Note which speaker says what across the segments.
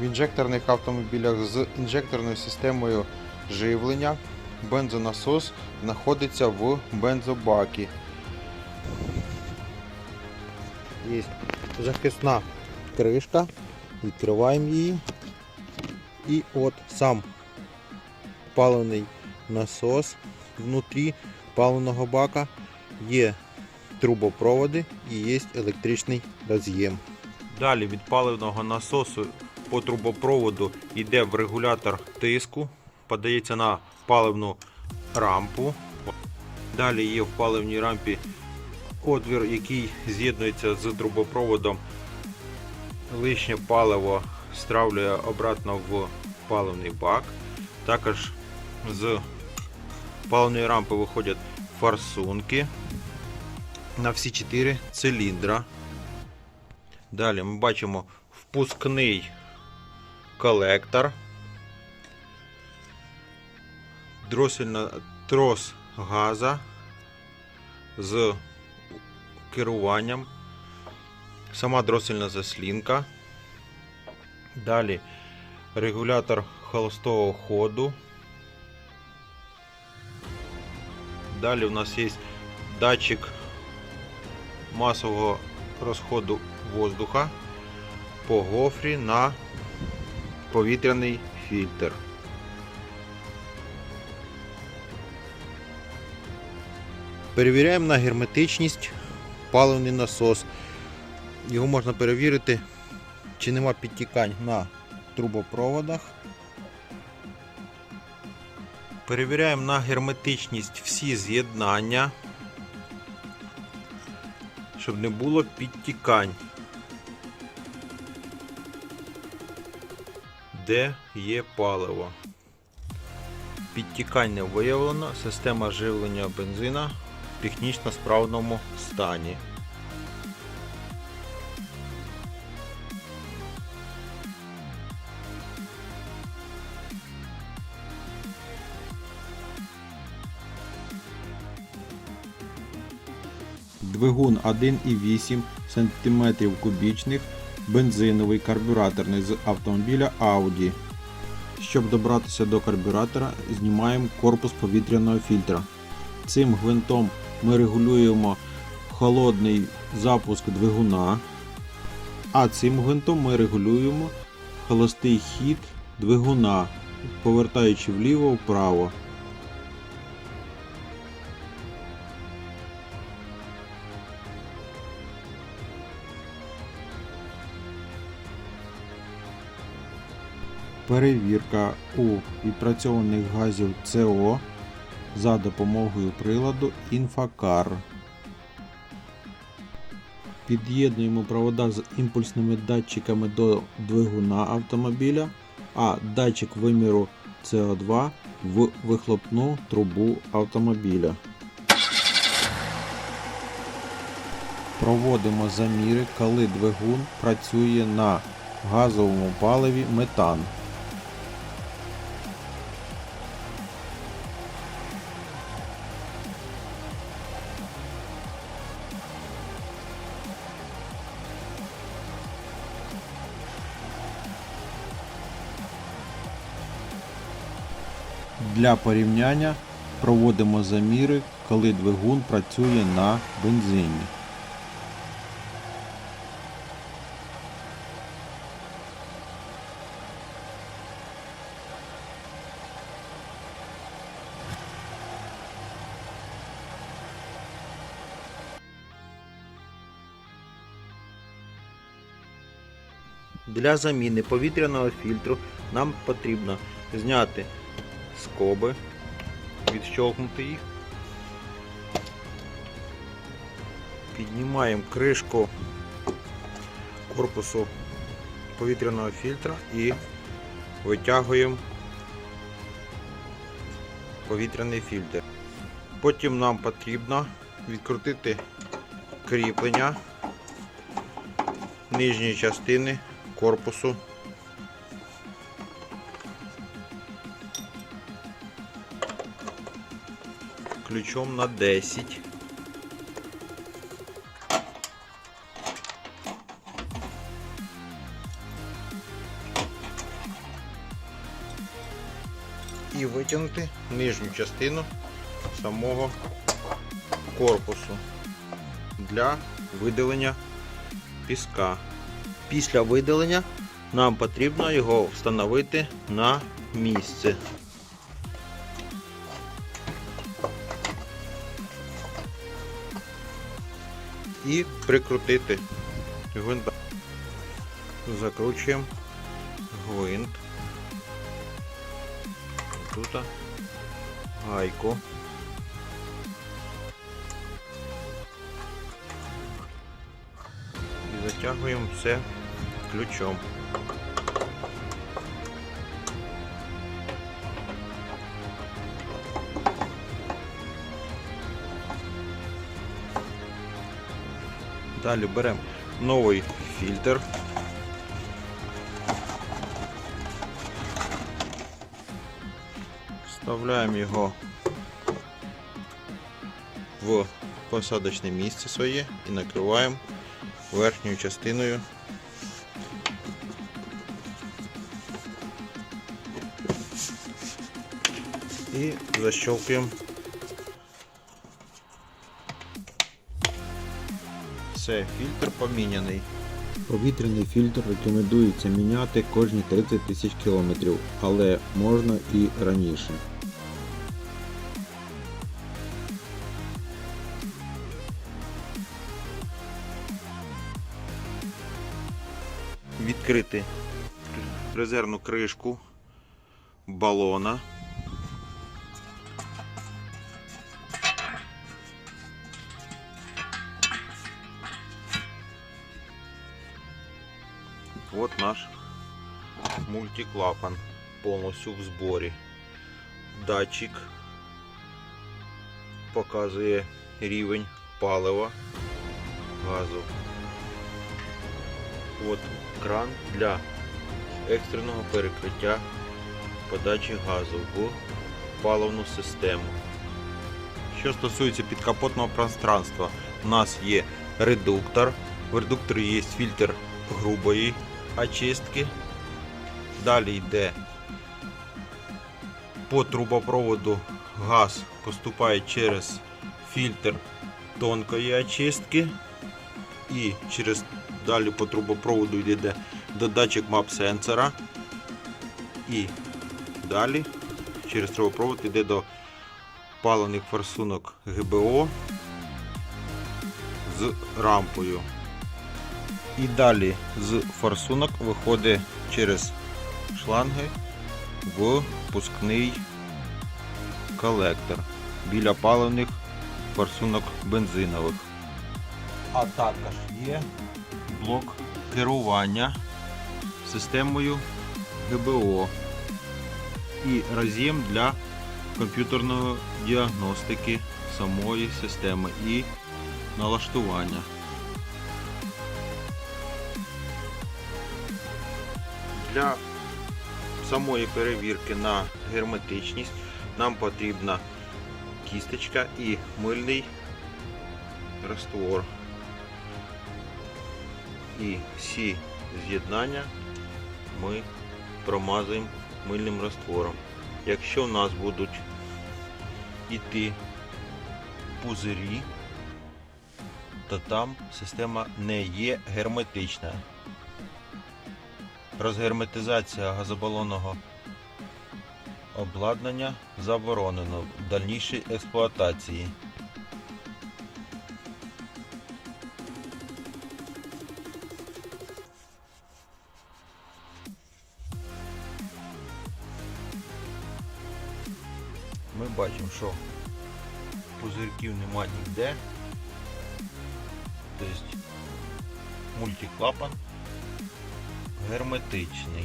Speaker 1: В інжекторних автомобілях з інжекторною системою живлення бензонасос знаходиться в бензобакі. Є захисна кришка. Відкриваємо її. І от сам паливний насос внутрі паливного бака. Є трубопроводи і є електричний роз'єм. Далі від паливного насосу по трубопроводу йде в регулятор тиску, подається на паливну рампу. Далі є в паливній рампі отвір, який з'єднується з трубопроводом. Лишнє паливо стравлює обратно в паливний бак. Також з паливної рампи виходять форсунки на всі 4 циліндра. Далі ми бачимо впускний колектор, дросельна трос газа з керуванням, сама дросельна заслінка. Далі регулятор холостого ходу. Далі у нас є датчик масового розходу воздуха по гофрі на повітряний фільтр. Перевіряємо на герметичність паливний насос. Його можна перевірити, чи нема підтікань на трубопроводах. Перевіряємо на герметичність всі з'єднання, щоб не було підтікань. Де є паливо. Підтікань не виявлено, система живлення бензина в технічно справному стані.
Speaker 2: Двигун 1,8 см кубічних, бензиновий карбюраторний з автомобіля Audi. Щоб добратися до карбюратора, знімаємо корпус повітряного фільтра. Цим гвинтом ми регулюємо холодний запуск двигуна, а цим гвинтом ми регулюємо холостий хід двигуна, повертаючи вліво-вправо. Перевірка у відпрацьованих газів СО за допомогою приладу Інфакар. Під'єднуємо провода з імпульсними датчиками до двигуна автомобіля, а датчик виміру СО2 в вихлопну трубу автомобіля. Проводимо заміри, коли двигун працює на газовому паливі метан. Для порівняння проводимо заміри, коли двигун працює на бензині.
Speaker 1: Для заміни повітряного фільтру нам потрібно зняти скоби, відщолкнути їх. Піднімаємо кришку корпусу повітряного фільтра і витягуємо повітряний фільтр. Потім нам потрібно відкрутити кріплення нижньої частини корпусу. ключом на 10. І витягнути нижню частину самого корпусу для видалення піска. Після видалення нам потрібно його встановити на місце. І прикрутити гвинта. Закручуємо гвинт. Тут гайку. І затягуємо все ключом. Далі беремо новий фільтр. Вставляємо його в посадочне місце своє і накриваємо верхньою частиною. І защелкуємо. Все, фільтр поміняний.
Speaker 2: Повітряний фільтр рекомендується міняти кожні 30 тисяч кілометрів, але можна і раніше.
Speaker 1: відкрити резервну кришку балона. От наш мультиклапан повністю в зборі. Датчик показує рівень палива газу. От кран для екстреного перекриття подачі газу в паливну систему. Що стосується підкапотного пространства, у нас є редуктор. В редукторі є фільтр грубої очистки. Далі йде по трубопроводу газ поступає через фільтр тонкої очистки і через далі по трубопроводу йде додатчик мап сенсора. І далі через трубопровод йде до палених форсунок ГБО з рампою. І далі з форсунок виходить через шланги в пускний колектор біля паливних форсунок бензинових. А також є блок керування системою ГБО і роз'єм для комп'ютерної діагностики самої системи і налаштування. Для самої перевірки на герметичність нам потрібна кісточка і мильний раствор. І всі з'єднання ми промазуємо мильним раствором. Якщо у нас будуть йти пузирі, то там система не є герметична. Розгерметизація газобалонного обладнання заборонено в дальнішій експлуатації. Ми бачимо, що пузирків нема ніде. Тобто мультиклапан герметичний.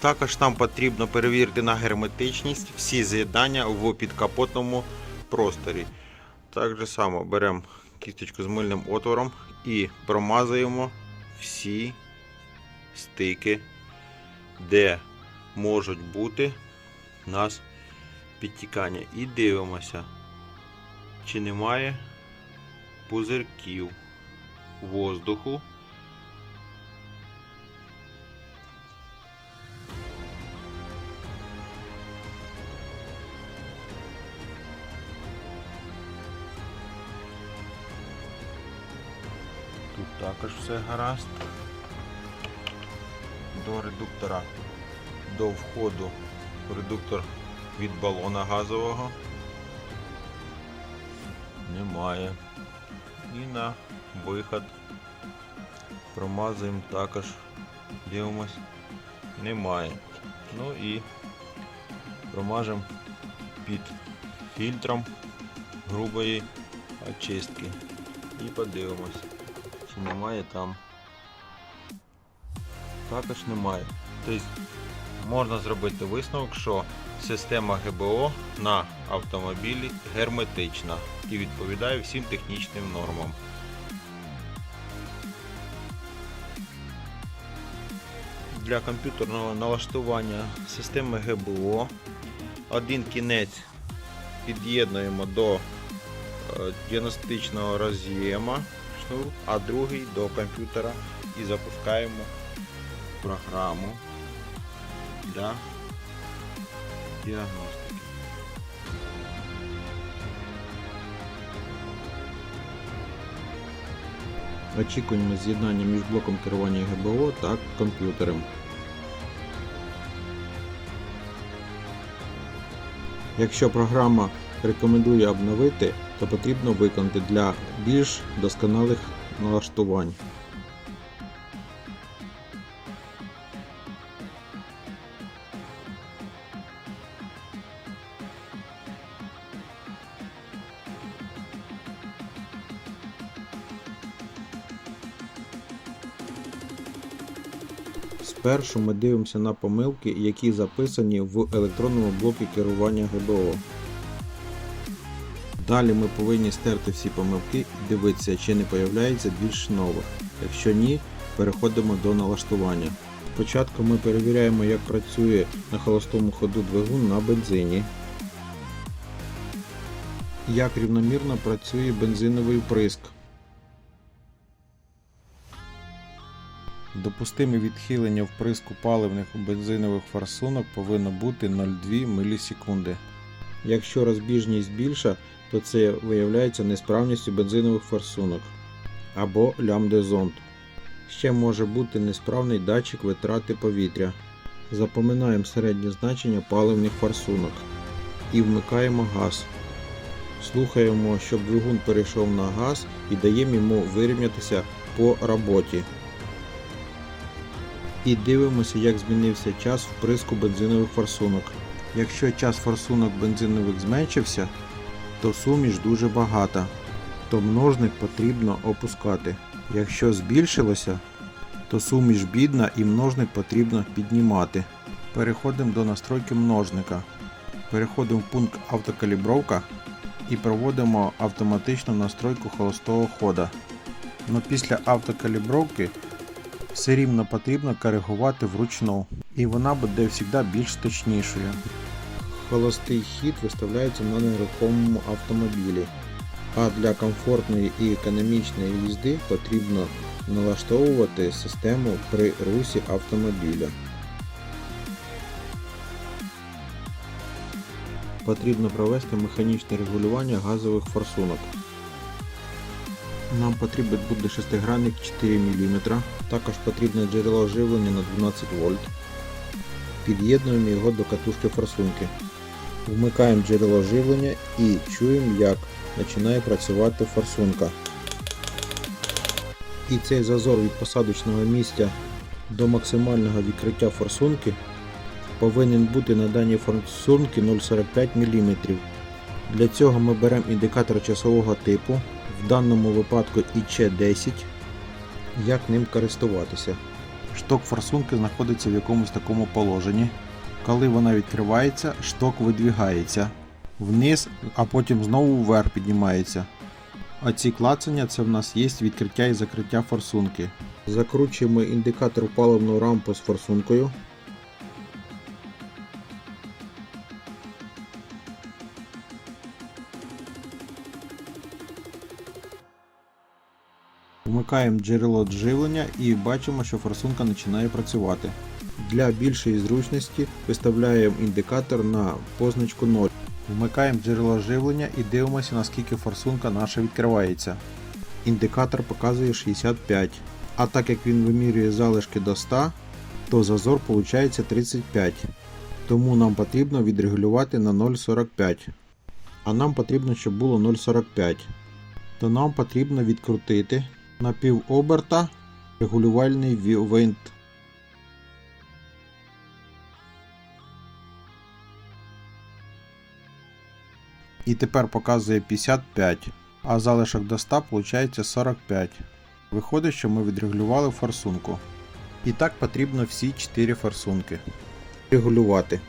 Speaker 1: Також нам потрібно перевірити на герметичність всі з'єднання в підкапотному просторі. Так же само беремо кісточку з мильним отвором і промазуємо всі стики, де можуть бути у нас підтікання. І дивимося, чи немає пузирків воздуху. Також все гаразд. До редуктора, до входу редуктор від балона газового немає. І на виход промазуємо також. Дивимось. Немає. Ну і промажемо під фільтром грубої очистки. І подивимось, чи немає там. Також немає. Тобто можна зробити висновок, що система ГБО на автомобілі герметична і відповідає всім технічним нормам. Для комп'ютерного налаштування системи ГБО один кінець під'єднуємо до е, діагностичного роз'єма шнур, а другий до комп'ютера і запускаємо програму для діагностики.
Speaker 2: Очікуємо з'єднання між блоком керування ГБО та комп'ютером. Якщо програма рекомендує обновити, то потрібно виконати для більш досконалих налаштувань. Спершу ми дивимося на помилки, які записані в електронному блокі керування ГБО. Далі ми повинні стерти всі помилки і дивитися, чи не появляється більш нових. Якщо ні, переходимо до налаштування. Спочатку ми перевіряємо, як працює на холостому ходу двигун на бензині. Як рівномірно працює бензиновий вприск. Допустиме відхилення вприску паливних бензинових форсунок повинно бути 0,2 мілісекунди. Якщо розбіжність більша, то це виявляється несправністю бензинових форсунок або лямбде-зонд. Ще може бути несправний датчик витрати повітря. Запоминаємо середнє значення паливних форсунок і вмикаємо газ. Слухаємо, щоб двигун перейшов на газ і даємо йому вирівнятися по роботі. І дивимося, як змінився час вприску бензинових форсунок. Якщо час форсунок бензинових зменшився, то суміш дуже багата, то множник потрібно опускати. Якщо збільшилося, то суміш бідна і множник потрібно піднімати. Переходимо до настройки множника. Переходимо в пункт автокалібровка і проводимо автоматичну настройку холостого хода. Но після автокалібровки все рівно потрібно коригувати вручну, і вона буде завжди більш точнішою. Холостий хід виставляється на нерухомому автомобілі, а для комфортної і економічної їзди потрібно налаштовувати систему при русі автомобіля. Потрібно провести механічне регулювання газових форсунок. Нам потрібен буде шестигранник 4 мм, також потрібне джерело живлення на 12 вольт. Під'єднуємо його до катушки форсунки. Вмикаємо джерело живлення і чуємо, як починає працювати форсунка. І цей зазор від посадочного місця до максимального відкриття форсунки повинен бути на даній форсунці 0,45 мм. Для цього ми беремо індикатор часового типу, в даному випадку ІЧ10, як ним користуватися. Шток форсунки знаходиться в якомусь такому положенні. Коли вона відкривається, шток видвігається вниз, а потім знову вверх піднімається. Оці клацання це в нас є відкриття і закриття форсунки. Закручуємо індикатор паливну рампу з форсункою. Вмикаємо джерело живлення і бачимо, що форсунка починає працювати. Для більшої зручності виставляємо індикатор на позначку 0. Вмикаємо джерело живлення і дивимося, наскільки форсунка наша відкривається. індикатор показує 65. А так як він вимірює залишки до 100, то зазор виходить 35. Тому нам потрібно відрегулювати на 0,45. А нам потрібно, щоб було 0,45. То нам потрібно відкрутити на пів оберта регулювальний винт. І тепер показує 55, а залишок до 100 виходить 45. Виходить, що ми відрегулювали форсунку. І так потрібно всі 4 форсунки. Регулювати.